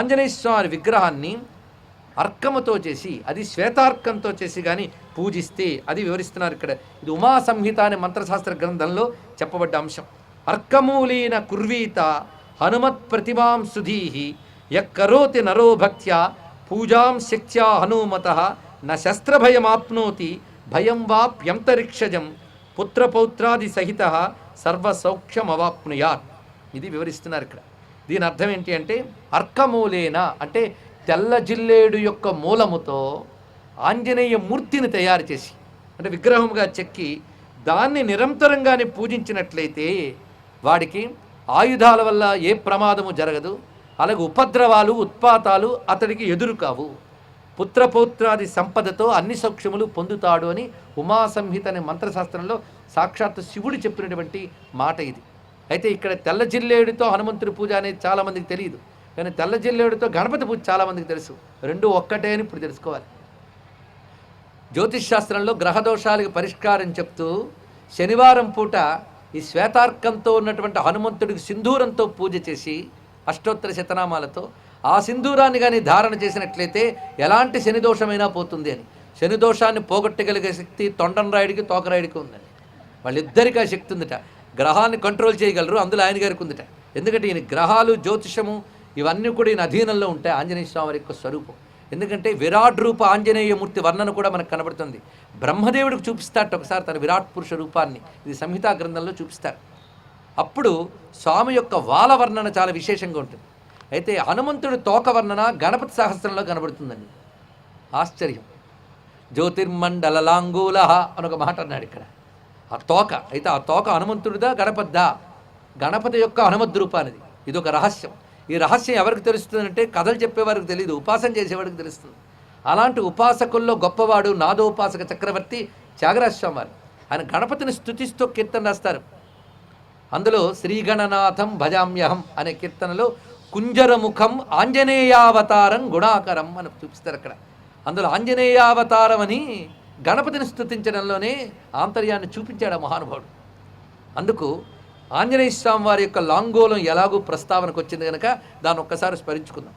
ఆంజనేయ స్వామి విగ్రహాన్ని అర్కముతో చేసి అది శ్వేతార్కంతో చేసి కానీ పూజిస్తే అది వివరిస్తున్నారు ఇక్కడ. ఇది ఉమా సంహిత అనే మంత్రశాస్త్ర గ్రంథంలో చెప్పబడ్డ అంశం. అర్కమూలీన కుర్వీత హనుమత్ ప్రతిమాం సుధీహి యక్కరోతి నరో భక్త్యా పూజాం శక్త్యా హనుమత న శస్త్రభయమాప్నోతి భయం వాప్యంతరిక్షజం పుత్రపౌత్రాది సహిత సర్వసౌఖ్యమవాప్నుయాత్. ఇది వివరిస్తున్నారు ఇక్కడ. దీని అర్థం ఏంటి అంటే అర్కమూలేన అంటే తెల్ల జిల్లేడు యొక్క మూలముతో ఆంజనేయ మూర్తిని తయారు చేసి అంటే విగ్రహంగా చెక్కి దాన్ని నిరంతరంగానే పూజించినట్లయితే వాడికి ఆయుధాల వల్ల ఏ ప్రమాదము జరగదు అలాగే ఉపద్రవాలు ఉత్పాతాలు అతడికి ఎదురు కావు పుత్రపౌత్రాది సంపదతో అన్ని సౌక్ష్యములు పొందుతాడు అని ఉమా సంహిత అనే మంత్రశాస్త్రంలో సాక్షాత్ శివుడు చెప్పినటువంటి మాట ఇది. అయితే ఇక్కడ తెల్ల జిల్లేడుతో హనుమంతుడి పూజ అనేది చాలామందికి తెలియదు. కానీ తెల్ల జిల్లేడుతో గణపతి పూజ చాలామందికి తెలుసు. రెండు ఒక్కటే అని ఇప్పుడు తెలుసుకోవాలి. జ్యోతిష్ శాస్త్రంలో గ్రహదోషాలకు పరిష్కారం చెప్తూ శనివారం పూట ఈ శ్వేతార్కంతో ఉన్నటువంటి హనుమంతుడికి సింధూరంతో పూజ చేసి అష్టోత్తర శతనామాలతో ఆ సింధూరాన్ని కానీ ధారణ చేసినట్లయితే ఎలాంటి శని దోషమైనా పోతుంది అని. శని దోషాన్ని పోగొట్టగలిగే శక్తి తొండన్ రాయుడికి తోకరాయుడికి ఉందని వాళ్ళిద్దరికీ ఆ శక్తి ఉందట. గ్రహాన్ని కంట్రోల్ చేయగలరు. అందులో ఆయన గారికి ఉందిట. ఎందుకంటే ఈయన గ్రహాలు జ్యోతిషము ఇవన్నీ కూడా ఈయన అధీనంలో ఉంటాయి ఆంజనేయ స్వామి యొక్క స్వరూపం. ఎందుకంటే విరాట్ రూప ఆంజనేయమూర్తి వర్ణన కూడా మనకు కనబడుతుంది. బ్రహ్మదేవుడికి చూపిస్తారట ఒకసారి తన విరాట్ పురుష రూపాన్ని. ఇది సంహితా గ్రంథంలో చూపిస్తారు. అప్పుడు స్వామి యొక్క వాల వర్ణన చాలా విశేషంగా ఉంటుంది. అయితే హనుమంతుడి తోక వర్ణన గణపతి సహస్రంలో కనబడుతుందండి. ఆశ్చర్యం. జ్యోతిర్మండలలాంగూల అని ఒక మాట అన్నాడు ఇక్కడ. ఆ తోక అయితే ఆ తోక హనుమంతుడిదా గణపద్దా గణపతి యొక్క హనుమద్ రూపానిది. ఇది ఒక రహస్యం. ఈ రహస్యం ఎవరికి తెలుస్తుందంటే కథలు చెప్పేవారికి తెలియదు ఉపాసన చేసేవాడికి తెలుస్తుంది. అలాంటి ఉపాసకుల్లో గొప్పవాడు నాదోపాసక చక్రవర్తి త్యాగరాజస్వామి వారు ఆయన గణపతిని స్తుతిస్తూ కీర్తన రాస్తారు. అందులో శ్రీగణనాథం భజామ్యహం అనే కీర్తనలో కుంజరముఖం ఆంజనేయావతారం గుణాకరం అని చూపిస్తారు అక్కడ. అందులో ఆంజనేయావతారం అని గణపతిని స్థుతించడంలోనే ఆంతర్యాన్ని చూపించాడు ఆ మహానుభావుడు. అందుకు ఆంజనేయ స్వామి వారి యొక్క లాంగోలం ఎలాగూ ప్రస్తావనకు వచ్చింది కనుక దాన్ని ఒక్కసారి స్మరించుకుందాం.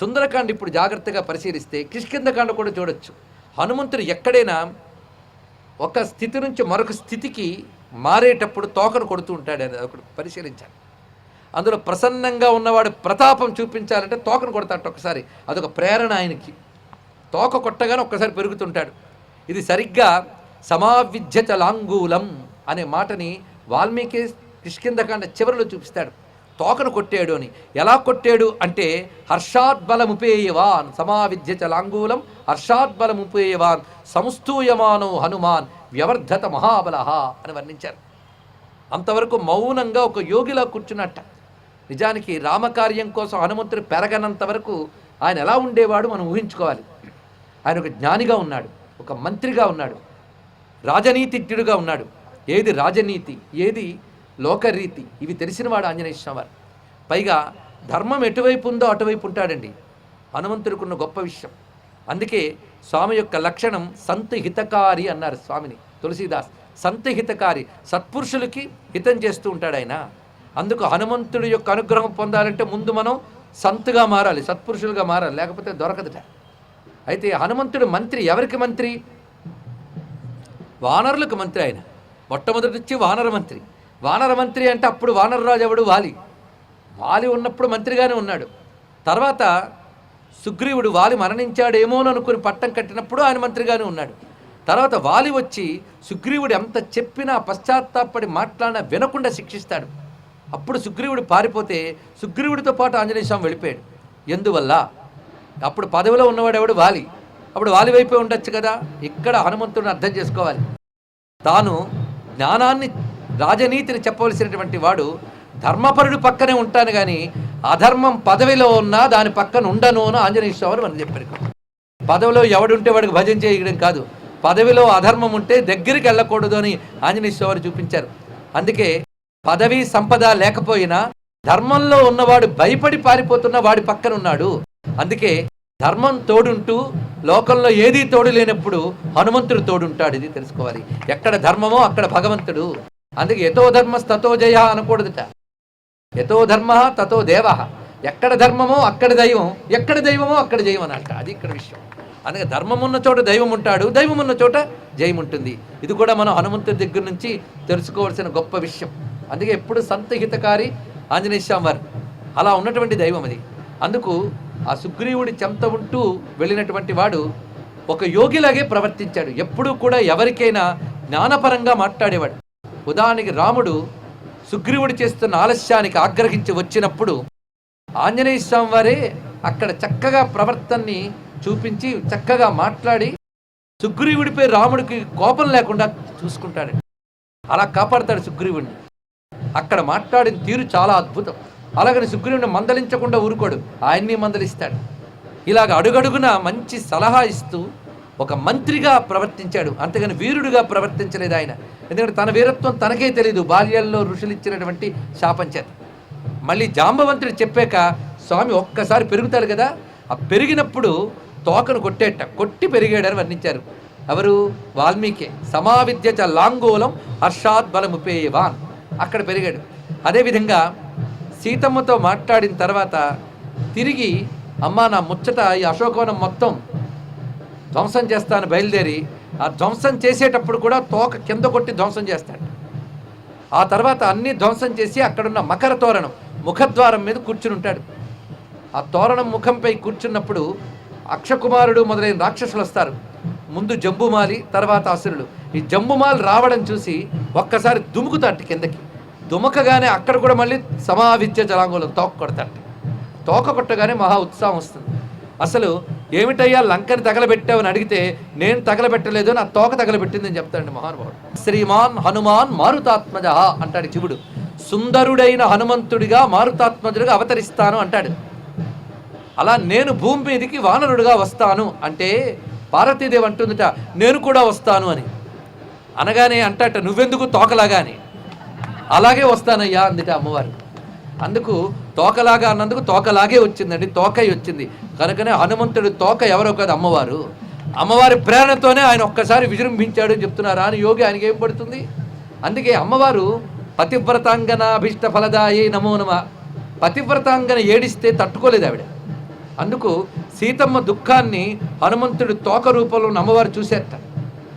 సుందరకాండ ఇప్పుడు జాగ్రత్తగా పరిశీలిస్తే కిష్కిందకాండ కూడా చూడొచ్చు. హనుమంతుడు ఎక్కడైనా ఒక స్థితి నుంచి మరొక స్థితికి మారేటప్పుడు తోకను కొడుతూ ఉంటాడు అని ఒకటి పరిశీలించాలి. అందులో ప్రసన్నంగా ఉన్నవాడు ప్రతాపం చూపించాలంటే తోకను కొడతాడు ఒకసారి అదొక ప్రేరణ ఆయనకి. తోక కొట్టగానే ఒక్కసారి పెరుగుతుంటాడు. ఇది సరిగ్గా సమావిద్యత లాంగూలం అనే మాటని వాల్మీకి కిష్కిందకాండ చివరిలో చూపిస్తాడు. తోకను కొట్టాడు అని. ఎలా కొట్టాడు అంటే హర్షాద్బలముపేయవాన్ సమావిద్యత లాంగూలం హర్షాద్బలముపేయవాన్ సంస్థూయమానో హనుమాన్ వ్యవర్ధత మహాబల అని వర్ణించారు. అంతవరకు మౌనంగా ఒక యోగిలా కూర్చున్నట్ట. నిజానికి రామకార్యం కోసం హనుమంతుడు పెరగనంత వరకు ఆయన ఎలా ఉండేవాడు మనం ఊహించుకోవాలి. ఆయన ఒక జ్ఞానిగా ఉన్నాడు. ఒక మంత్రిగా ఉన్నాడు. రాజనీతిజ్ఞుడుగా ఉన్నాడు. ఏది రాజనీతి ఏది లోకరీతి ఇవి తెలిసినవాడు ఆంజనేయ స్వామి పైగా ధర్మం ఎటువైపు ఉందో అటువైపు ఉంటాడండి. హనుమంతుడికి ఉన్న గొప్ప విషయం. అందుకే స్వామి యొక్క లక్షణం సంత హితకారి అన్నారు స్వామిని తులసీదాస్. సంత హితకారి సత్పురుషులకి హితం చేస్తూ ఉంటాడు ఆయన. అందుకు హనుమంతుడి యొక్క అనుగ్రహం పొందాలంటే ముందు మనం సంతుగా మారాలి సత్పురుషులుగా మారాలి లేకపోతే దొరకదుట. అయితే హనుమంతుడు మంత్రి ఎవరికి మంత్రి? వానరులకు మంత్రి ఆయన. మొట్టమొదటి నుంచి వానర మంత్రి. వానర మంత్రి అంటే అప్పుడు వానరరాజు ఎవడు? వాలి. వాలి ఉన్నప్పుడు మంత్రిగానే ఉన్నాడు. తర్వాత సుగ్రీవుడు వాలి మరణించాడేమో అనుకుని పట్టం కట్టినప్పుడు ఆయన మంత్రిగానే ఉన్నాడు. తర్వాత వాలి వచ్చి సుగ్రీవుడు ఎంత చెప్పినా పశ్చాత్తాపడి మాట్లాడినా వినకుండా శిక్షిస్తాడు. అప్పుడు సుగ్రీవుడు పారిపోతే సుగ్రీవుడితో పాటు ఆంజనేయ స్వామి వెళ్ళిపోయాడు. ఎందువల్ల? అప్పుడు పదవిలో ఉన్నవాడు ఎవడు? వాలి. అప్పుడు వాలి వైపే ఉండొచ్చు కదా. ఇక్కడ హనుమంతుడిని అర్థం చేసుకోవాలి. తాను జ్ఞానాన్ని రాజనీతిని చెప్పవలసినటువంటి వాడు ధర్మపరుడు పక్కనే ఉంటాను కానీ అధర్మం పదవిలో ఉన్నా దాని పక్కన ఉండను అని ఆంజనేయ స్వామి మనం చెప్పారు. పదవిలో ఎవడుంటే వాడికి భజన చేయడం కాదు. పదవిలో అధర్మం ఉంటే దగ్గరికి వెళ్ళకూడదు అని ఆంజనేయ స్వామి చూపించారు. అందుకే పదవి సంపద లేకపోయినా ధర్మంలో ఉన్నవాడు భయపడి పారిపోతున్న వాడి పక్కన ఉన్నాడు. అందుకే ధర్మం తోడుంటూ లోకంలో ఏదీ తోడు లేనప్పుడు హనుమంతుడు తోడుంటాడు ఇది తెలుసుకోవాలి. ఎక్కడ ధర్మమో అక్కడ భగవంతుడు. అందుకే ఎతో ధర్మ తతో జయ అనకూడదుట. ఎతో ధర్మ తతో దేవ. ఎక్కడ ధర్మమో అక్కడ దైవం ఎక్కడ దైవమో అక్కడ జయం అని అంట అది ఇక్కడ విషయం. అందుకే ధర్మం ఉన్న చోట దైవం ఉంటాడు దైవం ఉన్న చోట జయం ఉంటుంది ఇది కూడా మనం హనుమంతుడి దగ్గర నుంచి తెలుసుకోవాల్సిన గొప్ప విషయం. అందుకే ఎప్పుడు సంతహితకారి ఆంజనేయ స్వామి వారు అలా ఉన్నటువంటి దైవం అది. అందుకు ఆ సుగ్రీవుడి చెంత ఉంటూ వెళ్ళినటువంటి వాడు ఒక యోగిలాగే ప్రవర్తించాడు. ఎప్పుడూ కూడా ఎవరికైనా జ్ఞానపరంగా మాట్లాడేవాడు. ఉదాహరణకి రాముడు సుగ్రీవుడు చేస్తున్న ఆలస్యానికి ఆగ్రహించి వచ్చినప్పుడు ఆంజనేయ స్వామి వారే అక్కడ చక్కగా ప్రవర్తనని చూపించి చక్కగా మాట్లాడి సుగ్రీవుడిపై రాముడికి కోపం లేకుండా చూసుకుంటాడు అలా కాపాడతాడు సుగ్రీవుడిని అక్కడ మాట్లాడిన తీరు చాలా అద్భుతం. అలాగని సుగ్రీవుని మందలించకుండా ఊరుకోడు. ఆయన్ని మందలిస్తాడు. ఇలాగ అడుగడుగున మంచి సలహా ఇస్తూ ఒక మంత్రిగా ప్రవర్తించాడు. అంతేగాని వీరుడుగా ప్రవర్తించలేదు ఆయన. ఎందుకంటే తన వీరత్వం తనకే తెలియదు బాల్యాల్లో ఋషులు ఇచ్చినటువంటి శాపం చేత. మళ్ళీ జాంబవంతుడు చెప్పాక స్వామి ఒక్కసారి పెరుగుతాడు కదా? ఆ పెరిగినప్పుడు తోకను కొట్టేట. కొట్టి పెరిగాడని వర్ణించారు. ఎవరు? వాల్మీకి. సమావిద్య చ లాంగూలం హర్షాత్ బలముపేయవాన్. అక్కడ పెరిగాడు. అదేవిధంగా సీతమ్మతో మాట్లాడిన తర్వాత తిరిగి అమ్మ నా ముచ్చట ఈ అశోకవనం మొత్తం ధ్వంసం చేస్తాను బయలుదేరి. ఆ ధ్వంసం చేసేటప్పుడు కూడా తోక కింద కొట్టి ధ్వంసం చేస్తాడు. ఆ తర్వాత అన్ని ధ్వంసం చేసి అక్కడున్న మకర తోరణం ముఖద్వారం మీద కూర్చుని ఉంటాడు. ఆ తోరణం ముఖంపై కూర్చున్నప్పుడు అక్షకుమారుడు మొదలైన రాక్షసులు వస్తారు. ముందు జంబుమాలి తర్వాత అసురుడు ఈ జంబుమాలి రావడం చూసి ఒక్కసారి దుముకుతాడు కిందకి. దుమకగానే అక్కడ కూడా మళ్ళీ సమావిద్య జలాంగంలో తోక కొడతాడు తోక కొట్టగానే మహా ఉత్సాహం వస్తుంది. అసలు ఏమిటయ్యా లంకని తగలబెట్టావని అడిగితే నేను తగలబెట్టలేదు నా తోక తగలబెట్టిందని చెప్తాడండి మహానుభావుడు. శ్రీమాన్ హనుమాన్ మారుతాత్మజ అంటాడు శివుడు. సుందరుడైన హనుమంతుడిగా మారుతాత్మజుడిగా అవతరిస్తాను అంటాడు. అలా నేను భూమి మీదకి వానరుడుగా వస్తాను అంటే పార్వతీదేవి అంటుందిట నేను కూడా వస్తాను అని. అనగానే అంటాట నువ్వెందుకు తోకలాగా అని అలాగే వస్తానయ్యా అందుట అమ్మవారు. అందుకు తోకలాగా అన్నందుకు తోకలాగే వచ్చిందండి తోకై వచ్చింది. కనుకనే హనుమంతుడి తోక ఎవరో కాదు అమ్మవారు. అమ్మవారి ప్రేరణతోనే ఆయన ఒక్కసారి విజృంభించాడు చెప్తున్నారా అని యోగి ఆయనకి ఏం పడుతుంది? అందుకే అమ్మవారు పతివ్రతాంగన అభిష్ట ఫలదాయే నమో నమ. పతివ్రతాంగన ఏడిస్తే తట్టుకోలేదు ఆవిడ. అందుకు సీతమ్మ దుఃఖాన్ని హనుమంతుడి తోక రూపంలో అమ్మవారు చూసేట.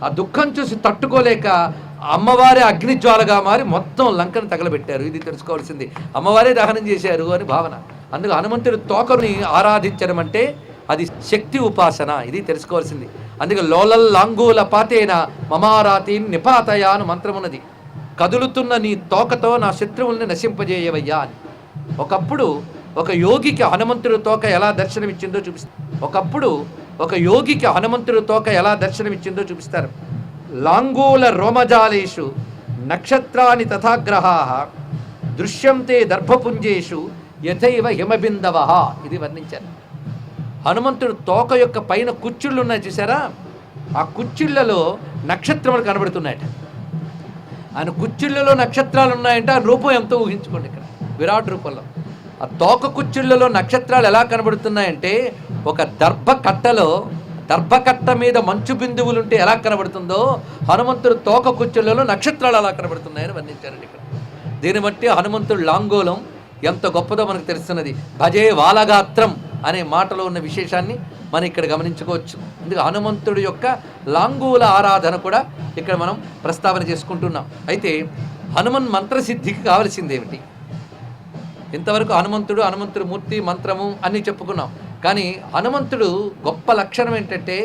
ఆ దుఃఖం చూసి తట్టుకోలేక అమ్మవారే అగ్నిజ్వాలగా మారి మొత్తం లంకను తగలబెట్టారు. ఇది తెలుసుకోవాల్సింది. అమ్మవారే దహనం చేశారు అని భావన. అందుకు హనుమంతుడి తోకని ఆరాధించడం అంటే అది శక్తి ఉపాసన. ఇది తెలుసుకోవాల్సింది. అందుకే లోలల్ లాంగూల పాతేన మమారాతి నిపాతయ అని మంత్రమున్నది. కదులుతున్న నీ తోకతో నా శత్రువుల్ని నశింపజేయవయ్యా అని. ఒకప్పుడు ఒక యోగికి హనుమంతుడి తోక ఎలా దర్శనమిచ్చిందో చూపిస్తారు ఒకప్పుడు ఒక యోగికి హనుమంతుడి తోక ఎలా దర్శనమిచ్చిందో చూపిస్తారు. లాంగూల రోమజాలేషు నక్షత్రాని తథాగ్రహా దృశ్యంతే దర్భపుంజేషు యథైవ హిమబిందవ ఇది వర్ణించారు. హనుమంతుడు తోక యొక్క పైన కుచ్చుళ్ళు ఉన్నాయి చూసారా ఆ కుచ్చుళ్ళలో నక్షత్రములు కనబడుతున్నాయట. ఆయన కుచ్చుళ్ళలో నక్షత్రాలు ఉన్నాయంటే ఆ రూపం ఎంతో ఊహించుకోండి ఇక్కడ విరాట్ రూపంలో. ఆ తోక కుచ్చుళ్ళలో నక్షత్రాలు ఎలా కనబడుతున్నాయంటే ఒక దర్భ కట్టలో దర్భకట్ట మీద మంచు బిందువులు ఉంటే ఎలా కనబడుతుందో? హనుమంతుడు తోక కుచ్చులలో నక్షత్రాలు అలా కనబడుతున్నాయని వర్ణించారండి ఇక్కడ. దీన్ని బట్టి హనుమంతుడు లాంగోలం ఎంత గొప్పదో మనకు తెలుస్తున్నది. భజే వాలగాత్రం అనే మాటలో ఉన్న విశేషాన్ని మనం ఇక్కడ గమనించుకోవచ్చు. అందుకే హనుమంతుడి యొక్క లాంగూల ఆరాధన కూడా ఇక్కడ మనం ప్రస్తావన చేసుకుంటున్నాం. అయితే హనుమన్ మంత్రసిద్ధికి కావలసింది ఏమిటి ఇంతవరకు హనుమంతుడు హనుమంతుడు మూర్తి మంత్రము అన్నీ చెప్పుకున్నాం. కానీ హనుమంతుడు గొప్ప లక్షణం ఏంటంటే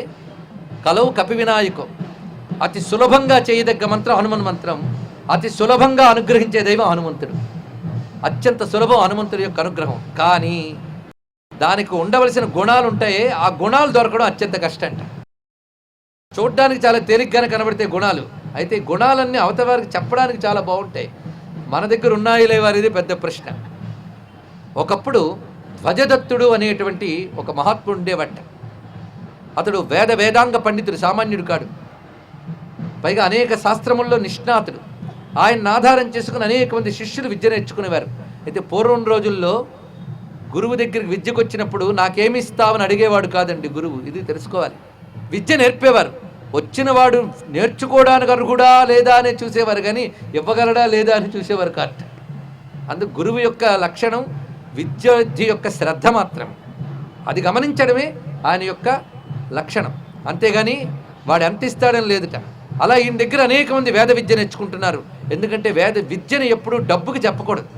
కలవు కపి వినాయకం. అతి సులభంగా చేయదగ్గ మంత్రం హనుమన్ మంత్రం. అతి సులభంగా అనుగ్రహించే దైవం హనుమంతుడు. అత్యంత సులభం హనుమంతుడి యొక్క అనుగ్రహం. కానీ దానికి ఉండవలసిన గుణాలు ఉంటాయే ఆ గుణాలు దొరకడం అత్యంత కష్టంట. చూడడానికి చాలా తేలిగ్గానే కనబడితే గుణాలు. అయితే గుణాలన్నీ అవతల వారికి చెప్పడానికి చాలా బాగుంటాయి. మన దగ్గర ఉన్నాయి లేవారిది పెద్ద ప్రశ్న. ఒకప్పుడు ధ్వజదత్తుడు అనేటువంటి ఒక మహాత్ముడు ఉండేవట అతడు వేద వేదాంగ పండితుడు సామాన్యుడు కాడు. పైగా అనేక శాస్త్రముల్లో నిష్ణాతుడు. ఆయన ఆధారం చేసుకుని అనేక మంది శిష్యులు విద్య నేర్చుకునేవారు. అయితే పూర్వం రోజుల్లో గురువు దగ్గరికి విద్యకు వచ్చినప్పుడు నాకేమి ఇస్తావని అడిగేవాడు కాదండి గురువు. ఇది తెలుసుకోవాలి. విద్య నేర్పేవారు. వచ్చినవాడు నేర్చుకోవడానికి అర్హుడా లేదా అని చూసేవారు కానీ ఇవ్వగలడా లేదా అని చూసేవారు కాదు. అందుకు గురువు యొక్క లక్షణం విద్యార్థి యొక్క శ్రద్ధ మాత్రమే అది గమనించడమే ఆయన యొక్క లక్షణం. అంతేగాని వాడు ఎంత ఇస్తాడని లేదుట. అలా ఈయన దగ్గర అనేక మంది వేద విద్య నేర్చుకుంటున్నారు. ఎందుకంటే వేద విద్యను ఎప్పుడూ డబ్బుకి చెప్పకూడదు.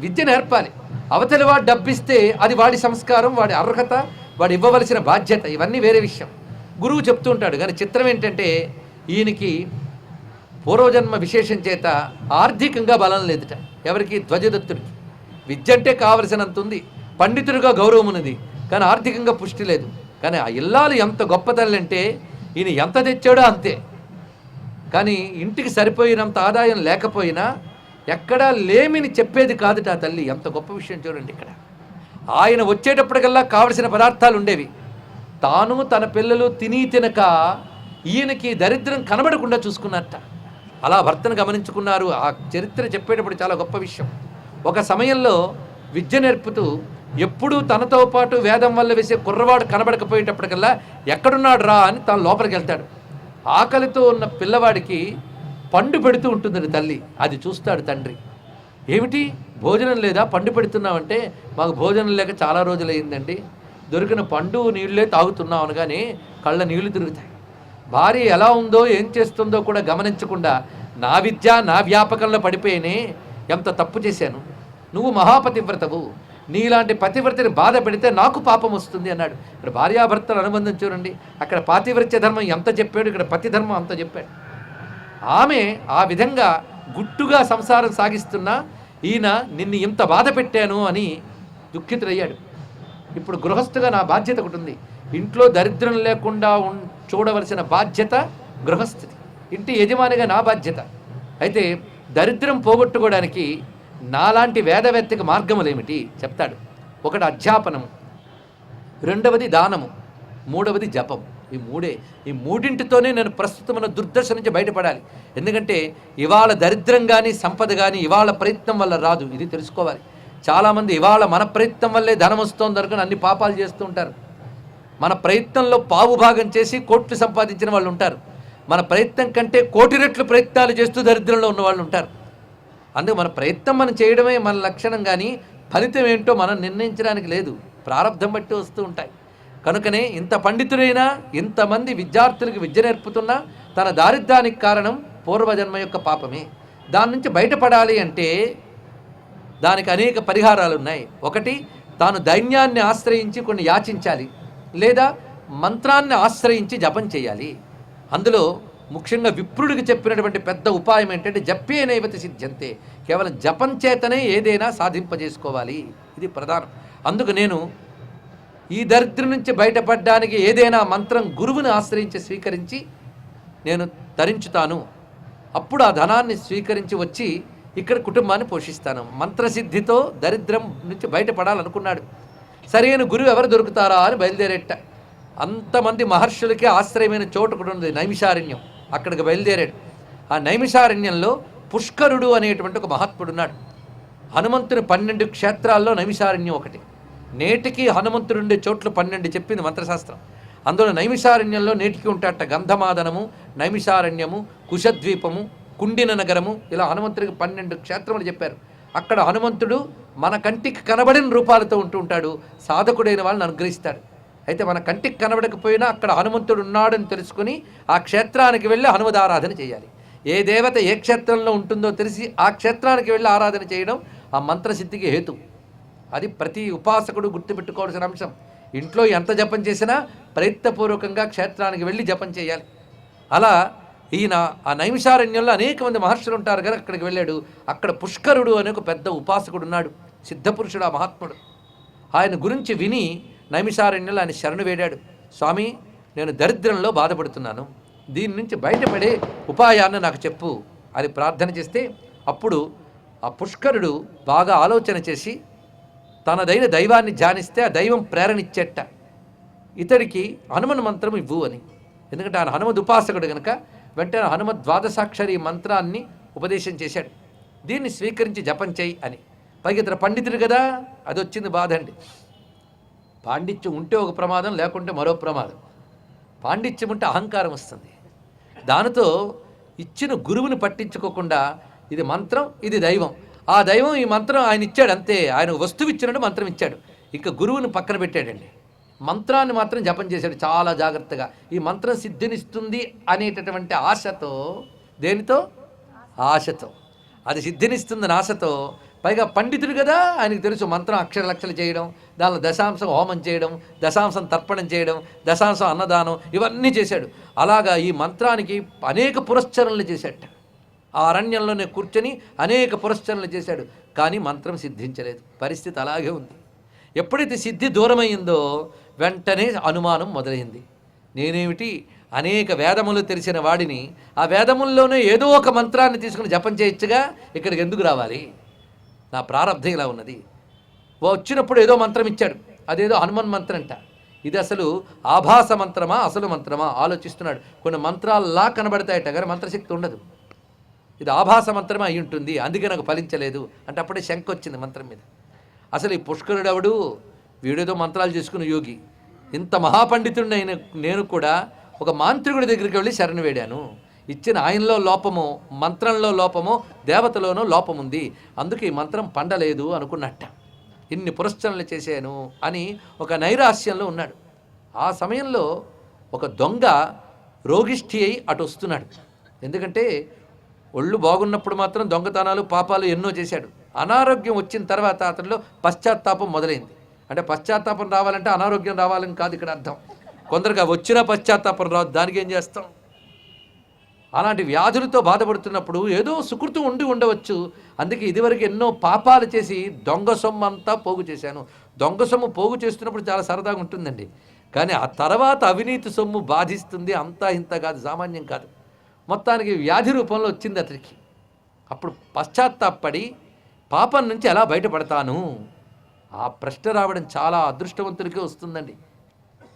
విద్య నేర్పాలి. అవతలి వాడు డబ్బిస్తే అది వాడి సంస్కారం వాడి అర్హత వాడు ఇవ్వవలసిన బాధ్యత ఇవన్నీ వేరే విషయం. గురువు చెప్తూ ఉంటాడు కానీ చిత్రం ఏంటంటే ఈయనకి పూర్వజన్మ విశేషం చేత ఆర్థికంగా బలం లేదుట. ఎవరికి? ధ్వజదత్తుడికి. విద్య అంటే కావలసినంత ఉంది పండితుడిగా గౌరవం ఉన్నది. కానీ ఆర్థికంగా పుష్టి లేదు. కానీ ఆ ఇల్లాలు ఎంత గొప్ప తల్లి అంటే ఈయన ఎంత తెచ్చాడో అంతే. కానీ ఇంటికి సరిపోయినంత ఆదాయం లేకపోయినా ఎక్కడా లేమిని చెప్పేది కాదుట ఆ తల్లి. ఎంత గొప్ప విషయం చూడండి ఇక్కడ. ఆయన వచ్చేటప్పటికల్లా కావలసిన పదార్థాలు ఉండేవి. తాను తన పిల్లలు తిని తినక ఈయనకి దరిద్రం కనబడకుండా చూసుకున్నట్ట. అలా భర్తను గమనించుకున్నారు. ఆ చరిత్ర చెప్పేటప్పుడు చాలా గొప్ప విషయం. ఒక సమయంలో విద్య నేర్పుతూ ఎప్పుడూ తనతో పాటు వేదం వల్ల వేసే కుర్రవాడు కనబడకపోయేటప్పటికల్లా ఎక్కడున్నాడు రా అని తను లోపలికి వెళ్తాడు. ఆకలితో ఉన్న పిల్లవాడికి పండు పెడుతూ ఉంటుంది తల్లి. అది చూస్తాడు తండ్రి. ఏమిటి? భోజనం లేదా? పండు పెడుతున్నామంటే మాకు భోజనం లేక చాలా రోజులైందండి దొరికిన పండు నీళ్ళే తాగుతున్నాం అనగానే కళ్ళ నీళ్ళు తిరుగుతాయి. భార్య ఎలా ఉందో ఏం చేస్తుందో కూడా గమనించకుండా నా విద్య నా వ్యాపకంలో పడిపోయినే ఎంత తప్పు చేశాను. నువ్వు మహాపతివ్రతవు. నీలాంటి పతివ్రతని బాధ పెడితే నాకు పాపం వస్తుంది అన్నాడు. ఇక్కడ భార్యాభర్తలు అనుబంధం చూడండి. అక్కడ పాతివ్రత్య ధర్మం ఎంత చెప్పాడు ఇక్కడ పతి ధర్మం అంత చెప్పాడు. ఆమె ఆ విధంగా గుట్టుగా సంసారం సాగిస్తున్నా ఈయన నిన్ను ఇంత బాధ పెట్టాను అని దుఃఖితుడయ్యాడు. ఇప్పుడు గృహస్థుగా నా బాధ్యత ఒకటి ఉంది. ఇంట్లో దరిద్రం లేకుండా చూడవలసిన బాధ్యత గృహస్థితి ఇంటి యజమానిగా నా బాధ్యత. అయితే దరిద్రం పోగొట్టుకోవడానికి నాలాంటి వేదవేత్తకి మార్గములేమిటి? చెప్తాడు. ఒకటి అధ్యాపనము రెండవది దానము మూడవది జపం ఈ మూడే ఈ మూడింటితోనే నేను ప్రస్తుతం ఉన్న దుర్దశ నుంచి బయటపడాలి. ఎందుకంటే ఇవాళ దరిద్రం కానీ సంపద కానీ ఇవాళ ప్రయత్నం వల్ల రాదు. ఇది తెలుసుకోవాలి. చాలామంది ఇవాళ మన ప్రయత్నం వల్లే ధనం వస్తుంది అనుకుని అన్ని పాపాలు చేస్తూ ఉంటారు. మన ప్రయత్నంలో పావు భాగం చేసి కోట్లు సంపాదించిన వాళ్ళు ఉంటారు. మన ప్రయత్నం కంటే కోటి రెట్లు ప్రయత్నాలు చేస్తూ దరిద్రంలో ఉన్న వాళ్ళు ఉంటారు. అందుకు మన ప్రయత్నం మనం చేయడమే మన లక్షణం కానీ ఫలితం ఏంటో మనం నిర్ణయించడానికి లేదు. ప్రారంధం బట్టి వస్తూ ఉంటాయి. కనుకనే ఇంత పండితుడైనా ఇంతమంది విద్యార్థులకు విద్య నేర్పుతున్నా తన దారిద్ర్యానికి కారణం పూర్వజన్మ యొక్క పాపమే. దాని నుంచి బయటపడాలి అంటే దానికి అనేక పరిహారాలు ఉన్నాయి ఒకటి తాను దైన్యాన్ని ఆశ్రయించి కొన్ని యాచించాలి. లేదా మంత్రాన్ని ఆశ్రయించి జపం చేయాలి. అందులో ముఖ్యంగా విప్రుడికి చెప్పినటువంటి పెద్ద ఉపాయం ఏంటంటే జప్పే నైవతి సిద్ధ్యంతే. కేవలం జపం చేతనే ఏదైనా సాధింపజేసుకోవాలి. ఇది ప్రధానం. అందుకు నేను ఈ దరిద్రం నుంచి బయటపడడానికి ఏదైనా మంత్రం గురువుని ఆశ్రయించి స్వీకరించి నేను తరించుతాను. అప్పుడు ఆ ధనాన్ని స్వీకరించి వచ్చి ఇక్కడ కుటుంబాన్ని పోషిస్తాను. మంత్రసిద్ధితో దరిద్రం నుంచి బయటపడాలనుకున్నాడు. సరైన గురువు ఎవరు దొరుకుతారా అని బయలుదేరేట. అంతమంది మహర్షులకి ఆశ్రయమైన చోటు కూడా ఉంది. నైమిషారణ్యం. అక్కడికి బయలుదేరాడు. ఆ నైమిషారణ్యంలో పుష్కరుడు అనేటువంటి ఒక మహాత్ముడు ఉన్నాడు. హనుమంతుని పన్నెండు క్షేత్రాల్లో నైమిషారణ్యం ఒకటి. నేటికి హనుమంతుడు ఉండే చోట్లు పన్నెండు చెప్పింది మంత్రశాస్త్రం. అందులో నైమిషారణ్యంలో నేటికి ఉంటాట గంధమాదనము నైమిషారణ్యము కుశద్వీపము కుండిన నగరము. ఇలా హనుమంతుడికి పన్నెండు క్షేత్రములు చెప్పారు. అక్కడ హనుమంతుడు మన కంటికి కనబడిన రూపాలతో ఉంటూ ఉంటాడు. సాధకుడైన వాళ్ళని అనుగ్రహిస్తాడు. అయితే మన కంటికి కనబడకపోయినా అక్కడ హనుమంతుడు ఉన్నాడని తెలుసుకుని ఆ క్షేత్రానికి వెళ్ళి హనుమదారాధన చేయాలి. ఏ దేవత ఏ క్షేత్రంలో ఉంటుందో తెలిసి ఆ క్షేత్రానికి వెళ్ళి ఆరాధన చేయడం ఆ మంత్రసిద్ధికి హేతు. అది ప్రతి ఉపాసకుడు గుర్తుపెట్టుకోవాల్సిన అంశం. ఇంట్లో ఎంత జపం చేసినా ప్రయత్నపూర్వకంగా క్షేత్రానికి వెళ్ళి జపం చేయాలి. అలా ఈయన ఆ నైమిషారణ్యంలో అనేక మంది మహర్షులు ఉంటారు కదా అక్కడికి వెళ్ళాడు. అక్కడ పుష్కరుడు అనే ఒక పెద్ద ఉపాసకుడు ఉన్నాడు. సిద్ధపురుషుడు ఆ మహాత్ముడు. ఆయన గురించి విని నైమిషారణ్యంలో ఆయన శరణు వేడాడు. స్వామి నేను దరిద్రంలో బాధపడుతున్నాను. దీని నుంచి బయటపడే ఉపాయాన్ని నాకు చెప్పు అని ప్రార్థన చేస్తే అప్పుడు ఆ పుష్కరుడు బాగా ఆలోచన చేసి తనదైన దైవాన్ని ధ్యానిస్తే ఆ దైవం ప్రేరణ ఇచ్చేట ఇతడికి హనుమన్ మంత్రం ఇవ్వు అని. ఎందుకంటే ఆయన హనుమద్ ఉపాసకుడు కనుక వెంటనే హనుమ ద్వాదశాక్షరి మంత్రాన్ని ఉపదేశం చేశాడు. దీన్ని స్వీకరించి జపం చేయి అని. పైగా ఇతర పండితుడు కదా అది వచ్చింది బాధ అండి. పాండిత్యం ఉంటే ఒక ప్రమాదం లేకుంటే మరో ప్రమాదం. పాండిత్యం ఉంటే అహంకారం వస్తుంది. దానితో ఇచ్చిన గురువుని పట్టించుకోకుండా ఇది మంత్రం ఇది దైవం. ఆ దైవం ఈ మంత్రం ఆయన ఇచ్చాడు అంతే. ఆయన వస్తువు ఇచ్చినట్టు మంత్రం ఇచ్చాడు. ఇక గురువుని పక్కన పెట్టాడండి. మంత్రాన్ని మాత్రం జపం చేశాడు చాలా జాగ్రత్తగా. ఈ మంత్రం సిద్ధినిస్తుంది అనేటటువంటి ఆశతో దేనితో? ఆశతో. అది సిద్ధినిస్తుందని ఆశతో పైగా పండితుడు కదా ఆయనకు తెలుసు మంత్రం అక్షర లక్షలు చేయడం దానిలో దశాంశం హోమం చేయడం దశాంశం తర్పణం చేయడం దశాంశం అన్నదానం ఇవన్నీ చేశాడు. అలాగా ఈ మంత్రానికి అనేక పురస్చరణలు చేశాడు ఆ అరణ్యంలోనే కూర్చొని అనేక పురస్చరణలు చేశాడు. కానీ మంత్రం సిద్ధించలేదు. పరిస్థితి అలాగే ఉంది. ఎప్పుడైతే సిద్ధి దూరమైందో వెంటనే అనుమానం మొదలైంది. నేనేమిటి? అనేక వేదములు తెలిసిన వాడిని. ఆ వేదముల్లోనే ఏదో ఒక మంత్రాన్ని తీసుకుని జపం చేయొచ్చుగా ఇక్కడికి ఎందుకు రావాలి? నా ప్రారంధం ఇలా ఉన్నది. వచ్చినప్పుడు ఏదో మంత్రం ఇచ్చాడు. అదేదో హనుమన్ మంత్రం అంట. ఇది అసలు ఆభాస మంత్రమా అసలు మంత్రమా? ఆలోచిస్తున్నాడు. కొన్ని మంత్రాల్లా కనబడతాయట కానీ మంత్రశక్తి ఉండదు. ఇది ఆభాస మంత్రమే అయి ఉంటుంది. అందుకే నాకు ఫలించలేదు అంటే అప్పుడే శంక వచ్చింది మంత్రం మీద. అసలు ఈ పుష్కరుడు ఎవడు? వీడేదో మంత్రాలు చేసుకున్న యోగి. ఇంత మహాపండితుడిని నేను కూడా ఒక మాంత్రికుడి దగ్గరికి వెళ్ళి శరణు వేడాను. ఇచ్చిన ఆయనలో లోపము మంత్రంలో లోపము దేవతలోనూ లోపం ఉంది అందుకే ఈ మంత్రం పండలేదు అనుకున్నట్ట. ఇన్ని పురస్చరణలు చేశాను అని ఒక నైరాస్యంలో ఉన్నాడు. ఆ సమయంలో ఒక దొంగ రోగిష్ఠి అయి అటు వస్తున్నాడు. ఎందుకంటే ఒళ్ళు బాగున్నప్పుడు మాత్రం దొంగతనాలు పాపాలు ఎన్నో చేశాడు. అనారోగ్యం వచ్చిన తర్వాత అతనిలో పశ్చాత్తాపం మొదలైంది. అంటే పశ్చాత్తాపం రావాలంటే అనారోగ్యం రావాలని కాదు ఇక్కడ అర్థం. కొందరుగా వచ్చిన పశ్చాత్తాపం రాదు. దానికి ఏం చేస్తాం? అలాంటి వ్యాధులతో బాధపడుతున్నప్పుడు ఏదో సుకృతం ఉండి ఉండవచ్చు. అందుకే ఇదివరకు ఎన్నో పాపాలు చేసి దొంగ సొమ్ము అంతా పోగు చేశాను. దొంగ సొమ్ము పోగు చేస్తున్నప్పుడు చాలా సరదాగా ఉంటుందండి. కానీ ఆ తర్వాత అవినీతి సొమ్ము బాధిస్తుంది. అంతా ఇంత కాదు సామాన్యం కాదు. మొత్తానికి వ్యాధి రూపంలో వచ్చింది అతనికి. అప్పుడు పశ్చాత్తాపడి పాపం నుంచి ఎలా బయటపడతాను? ఆ ప్రశ్న రావడం చాలా అదృష్టవంతుడికే వస్తుందండి.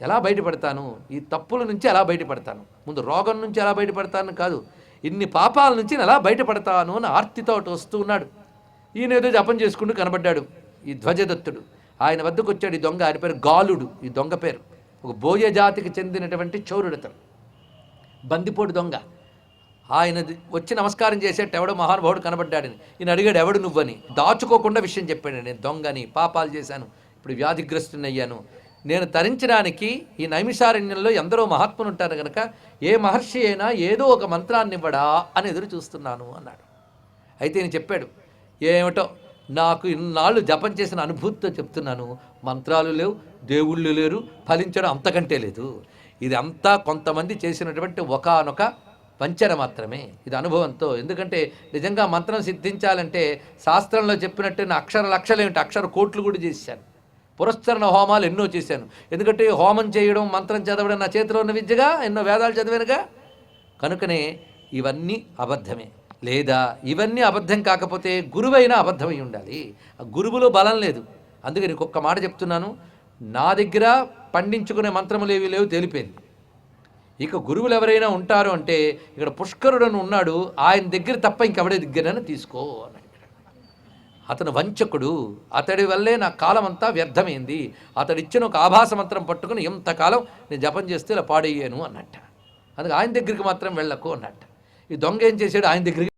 ఎలా బయటపడతాను? ఈ తప్పుల నుంచి ఎలా బయటపడతాను? ముందు రోగం నుంచి ఎలా బయటపడతాను కాదు ఇన్ని పాపాల నుంచి నేను ఎలా బయటపడతాను అని ఆర్తితో వస్తూ ఉన్నాడు. ఈయన ఏదో జపం చేసుకుంటూ కనబడ్డాడు ఈ ధ్వజదత్తుడు. ఆయన వద్దకు వచ్చాడు ఈ దొంగ ఆయన పేరు గాలుడు ఈ దొంగ పేరు. ఒక బోయ జాతికి చెందినటువంటి చౌరుడు అతను. బందిపోటు దొంగ. ఆయన వచ్చి నమస్కారం చేసేట ఎవడో మహానుభావుడు కనబడ్డాడని. ఈయన అడిగాడు ఎవడు నువ్వని? దాచుకోకుండా విషయం చెప్పాడు. నేను దొంగని పాపాలు చేశాను. ఇప్పుడు వ్యాధిగ్రస్తుని అయ్యాను. నేను తరించడానికి ఈ నైమిషారణ్యంలో ఎందరో మహాత్ములు ఉంటారు కనుక ఏ మహర్షి అయినా ఏదో ఒక మంత్రాన్ని ఇవ్వడా అని ఎదురు చూస్తున్నాను అన్నాడు. అయితే నేను చెప్పాడు ఏమిటో నాకు ఇన్నాళ్ళు జపం చేసిన అనుభూతితో చెప్తున్నాను. మంత్రాలు లేవు దేవుళ్ళు లేరు ఫలించడం అంతకంటే లేదు. ఇది అంతా కొంతమంది చేసినటువంటి ఒకానొక వంచన మాత్రమే. ఇది అనుభవంతో. ఎందుకంటే నిజంగా మంత్రం సిద్ధించాలంటే శాస్త్రంలో చెప్పినట్టు నా అక్షర లక్షలు ఏమిటి అక్షర కోట్లు కూడా చేశాను. పురస్కరణ హోమాలు ఎన్నో చేశాను. ఎందుకంటే హోమం చేయడం మంత్రం చదవడం నా చేతిలో ఉన్న విద్యగా ఎన్నో వేదాలు చదివానుగా. కనుకనే ఇవన్నీ అబద్ధమే. లేదా ఇవన్నీ అబద్ధం కాకపోతే గురువైనా అబద్ధమై ఉండాలి. ఆ గురువులో బలం లేదు. అందుకే నీకు ఒక్క మాట చెప్తున్నాను. నా దగ్గర పండించుకునే మంత్రములు ఏవి లేవు తేలిపోయింది. ఇక గురువులు ఎవరైనా ఉంటారు అంటే ఇక్కడ పుష్కరుడని ఉన్నాడు ఆయన దగ్గర తప్ప ఇంకెవడే దగ్గరైనా తీసుకో అన్నాడు. అతను వంచకుడు అతడి వల్లే నా కాలం అంతా వ్యర్థమైంది. అతడు ఇచ్చిన ఒక ఆభాస మంత్రం పట్టుకుని ఎంతకాలం నేను జపం చేస్తే ఇలా పాడయ్యాను అన్నట్ట. అందుకే ఆయన దగ్గరికి మాత్రం వెళ్ళకు అన్నట్ట. ఈ దొంగ ఏం చేశాడు? ఆయన దగ్గరికి